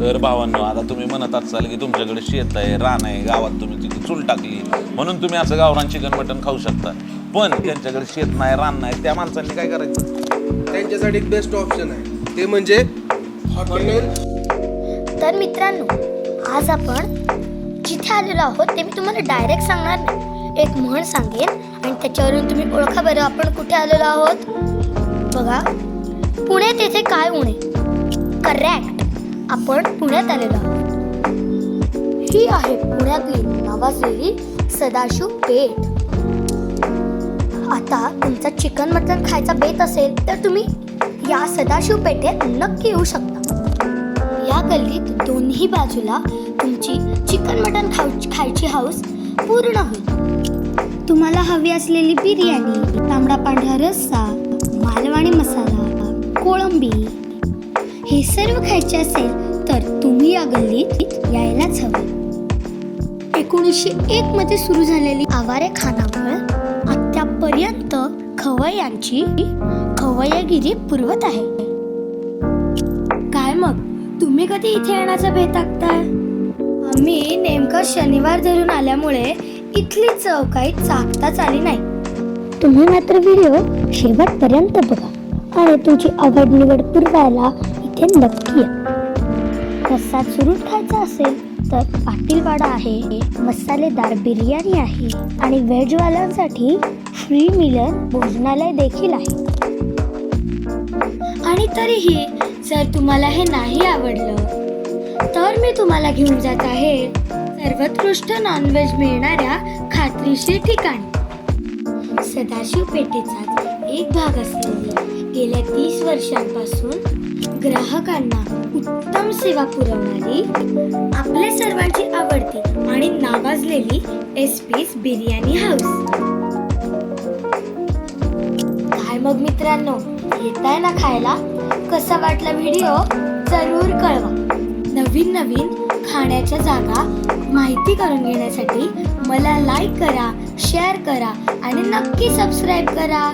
तर भावांनो आता तुम्ही म्हणत असाल की तुमच्याकडे शेत आहे रान आहे गावात तुम्ही तिथे चूल टाकली. म्हणून तुम्ही असं गावरान चिकन मटन खाऊ शकता. पण त्यांच्याकडे शेत नाही रान नाही त्या माणसांनी काय करायचं? त्यांच्यासाठी एक बेस्ट ऑप्शन आहे. ते म्हणजे तर मित्रांनो आज आपण जिथे आलेलो आहोत ते मी तुम्हाला डायरेक्ट सांगणार नाही. एक म्हण सांगेन आणि त्याच्यावरून तुम्ही ओळखा बरं आपण कुठे आलेलो आहोत. बघा पुणे तेथे काय उणे करेक्ट आपण पुण्यात आलेलो आहोत. ही आहे पुण्यातली नावाजलेली सदाशिव पेठ. आता तुमचा चिकन मटन खायचा बेत असेल तर तुम्ही या सदाशिव पेठेत नक्की येऊ शकता. या गल्लीत दोन्ही बाजूला तुमची चिकन मटन खाऊ खायची हाऊस पूर्ण होईल. तुम्हाला हवी असलेली बिर्याणी तांबडा पांढरा रस्सा मालवाणी मसाला कोळंबी हे सर्व खायचे असेल तर तुम्ही या गल्लीत यायलाच हवे. एकोणीसशे एक मध्ये सुरू झालेली आवारे खानावळ आतापर्यंत खवय्यांची खवय्यागिरी पुरवत आहे. काय मग? तुम्ही कधी इथे येण्याचा बेत टाकताय? आम्ही नेमकं शनिवार धरून आल्यामुळे इथली चव काही चाकताच आली नाही. तुम्ही मात्र व्हिडिओ शेवटपर्यंत बघा. आणि तुमची आवड निवड पुरवायला इथे नक्की या रस्सा चुरून खायचा असेल तर पाटीलवाडा आहे मसालेदार बिर्याणी आहे आणि व्हेजवाल्यांसाठी फ्री मिलन भोजनालय देखील आहे. आणि तरीही जर तुम्हाला हे नाही आवडलं तर मी तुम्हाला घेऊन जात आहे सर्वोत्कृष्ट नॉनव्हेज मिळणाऱ्या खात्रीशीर ठिकाणी. सदाशिव पेठेचा एक भाग असलेली गेल्या तीस वर्षांपासून ग्राहकांना उत्तम सेवा पुरवणारी आपल्या सर्वांची आवडती आणि नावाजलेली एस पीस बिर्याणी हाऊस. काय मग मित्रांनो येताय ना खायला? कसा वाटला व्हिडिओ? जरूर कळवा. नवीन नवीन खाण्याच्या जागा माहिती करून घेण्यासाठी मला लाईक करा शेअर करा आणि नक्की सबस्क्राईब करा.